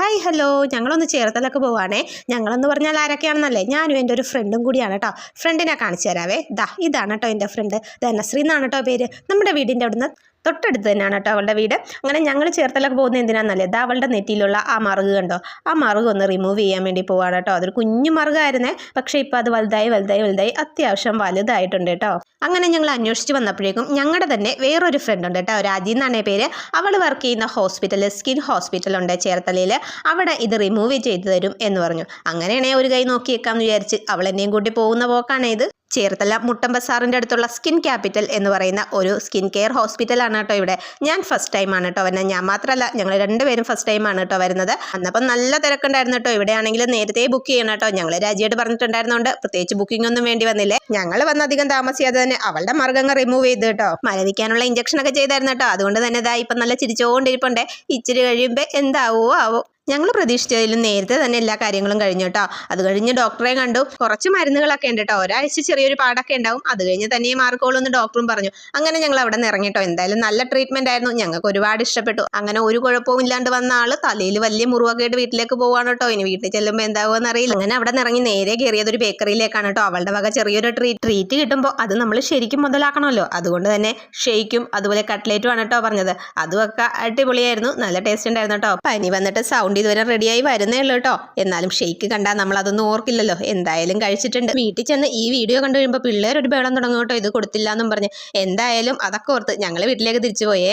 Hi hello ഞങ്ങളൊന്ന് ചേർത്തലൊക്കെ പോവാണേ. ഞങ്ങളെന്ന് പറഞ്ഞാൽ ആരൊക്കെയാണെന്നല്ലേ? ഞാനും എന്റെ ഒരു ഫ്രണ്ടും കൂടിയാണ് കേട്ടോ ഫ്രണ്ടിനെ കാണിച്ചു തരാവേ. ദാ ഇതാണ് കേട്ടോ എന്റെ ഫ്രണ്ട് ധനശ്രീ എന്നാണ് കേട്ടോ പേര്. നമ്മുടെ വീടിന്റെ അവിടുന്ന് തൊട്ടടുത്ത് തന്നെയാണ് കേട്ടോ അവളുടെ വീട്. അങ്ങനെ ഞങ്ങൾ ചേർത്തലൊക്കെ പോകുന്നത് എന്തിനാണെന്നല്ലേ ഇതാ അവളുടെ നെറ്റിയിലുള്ള ആ മറുക് കണ്ടോ? ആ മറുക് ഒന്ന് റിമൂവ് ചെയ്യാൻ വേണ്ടി പോവാണ് കേട്ടോ. അതൊരു കുഞ്ഞു മറുകായിരുന്നേ. പക്ഷേ ഇപ്പോൾ അത് വലുതായി വലുതായി വലുതായി അത്യാവശ്യം വലുതായിട്ടുണ്ട് കേട്ടോ. അങ്ങനെ ഞങ്ങൾ അന്വേഷിച്ച് വന്നപ്പോഴേക്കും ഞങ്ങളുടെ തന്നെ വേറൊരു ഫ്രണ്ട് ഉണ്ട് കേട്ടോ. രാജി എന്നാണ് പേര്. അവൾ വർക്ക് ചെയ്യുന്ന ഹോസ്പിറ്റൽ സ്കിൻ ഹോസ്പിറ്റൽ ഉണ്ട് ചേർത്തലയിൽ അവിടെ ഇത് റിമൂവ് ചെയ്തു തരും എന്ന് പറഞ്ഞു. അങ്ങനെയാണെങ്കിൽ ഒരു കൈ നോക്കിയേക്കാമെന്ന് വിചാരിച്ച് അവൾ എന്നെയും കൂട്ടി പോകുന്ന പോക്കാണ് ഇത്. ചേർത്തല മുട്ടം ബസാറിന്റെ അടുത്തുള്ള സ്കിൻ ക്യാപിറ്റൽ എന്ന് പറയുന്ന ഒരു സ്കിൻ കെയർ ഹോസ്പിറ്റലാണ് കേട്ടോ ഇവിടെ. ഞാൻ ഫസ്റ്റ് ടൈമാണ് കേട്ടോ വരുന്നത്. ഞാൻ മാത്രമല്ല ഞങ്ങൾ രണ്ടുപേരും ഫസ്റ്റ് ടൈമാണ് കേട്ടോ വരുന്നത്. അന്നപ്പം നല്ല തിരക്കുണ്ടായിരുന്നു കേട്ടോ. ഇവിടെയാണെങ്കിൽ നേരത്തെ ബുക്ക് ചെയ്യണം കേട്ടോ. ഞങ്ങൾ രാജിയായിട്ട് പറഞ്ഞിട്ടുണ്ടായിരുന്നുണ്ട് പ്രത്യേകിച്ച് ബുക്കിംഗ് ഒന്നും വേണ്ടി വന്നില്ലേ. ഞങ്ങൾ വന്ന് അധികം താമസിയാതെ തന്നെ അവളുടെ മർഗങ്ങൾ റിമൂവ് ചെയ്ത് കേട്ടോ. മരവിക്കാനുള്ള ഇഞ്ചക്ഷൻ ഒക്കെ ചെയ്തായിരുന്നു കേട്ടോ. അതുകൊണ്ട് തന്നെ ഇതാ ഇപ്പം നല്ല ചിരിച്ചുകൊണ്ടിരിപ്പുണ്ടേ. ഇച്ചിരി കഴിയുമ്പോൾ എന്താവോ ആവോ. ഞങ്ങൾ പ്രതീക്ഷിച്ചതിലും നേരത്തെ തന്നെ എല്ലാ കാര്യങ്ങളും കഴിഞ്ഞു കേട്ടോ. അത് കഴിഞ്ഞ് ഡോക്ടറെ കണ്ടു. കുറച്ച് മരുന്നുകളൊക്കെ ഉണ്ട് കേട്ടോ. ഒരാഴ്ച ചെറിയൊരു പാടൊക്കെ ഉണ്ടാവും. അത് കഴിഞ്ഞ് തന്നെ മാർക്കോളൂ എന്ന് ഡോക്ടറും പറഞ്ഞു. അങ്ങനെ ഞങ്ങൾ അവിടെ നിന്ന് ഇറങ്ങിട്ടോ എന്തായാലും നല്ല ട്രീറ്റ്മെന്റ് ആയിരുന്നു. ഞങ്ങൾക്ക് ഒരുപാട് ഇഷ്ടപ്പെട്ടു. അങ്ങനെ ഒരു കുഴപ്പവും ഇല്ലാണ്ട് വന്ന ആൾ തലയിൽ വലിയ മുറിവൊക്കെ ആയിട്ട് വീട്ടിലേക്ക് പോവാണ് കേട്ടോ. ഇനി വീട്ടിൽ ചെല്ലുമ്പോൾ എന്താവുമെന്ന് അറിയില്ല. അങ്ങനെ അവിടെ നിന്ന് ഇറങ്ങി നേരെ കയറിയത് ഒരു ബേക്കറിയിലേക്കാണ് കേട്ടോ. അവളുടെ വക ചെറിയൊരു ട്രീറ്റ് ട്രീറ്റ് കിട്ടുമ്പോൾ അത് നമ്മൾ ശരിക്കും മുതലാക്കണമല്ലോ. അതുകൊണ്ട് തന്നെ ഷെയ്ക്കും അതുപോലെ കട്ട്ലേറ്റും ആണ് കേട്ടോ പറഞ്ഞത്. അതുമൊക്കെ അടിപൊളിയായിരുന്നു. നല്ല ടേസ്റ്റ് ഉണ്ടായിരുന്നു കേട്ടോ. പനി വന്നിട്ട് സൗണ്ട് ഇതുവരെ റെഡിയായി വരുന്നേ ഉള്ളൂ കേട്ടോ എന്നാലും ഷെയ്ക്ക് കണ്ടാൽ നമ്മൾ അതൊന്നും ഓർക്കില്ലല്ലോ. എന്തായാലും കഴിച്ചിട്ടുണ്ട്. വീട്ടിൽ ചെന്ന് ഈ വീഡിയോ കണ്ടു കഴിയുമ്പോൾ പിള്ളേർ ഒരു ബഹളം തുടങ്ങും കേട്ടോ ഇത് കൊടുത്തില്ല എന്നും പറഞ്ഞ്. എന്തായാലും അതൊക്കെ ഓർത്ത് ഞങ്ങൾ വീട്ടിലേക്ക് തിരിച്ചു പോയേ.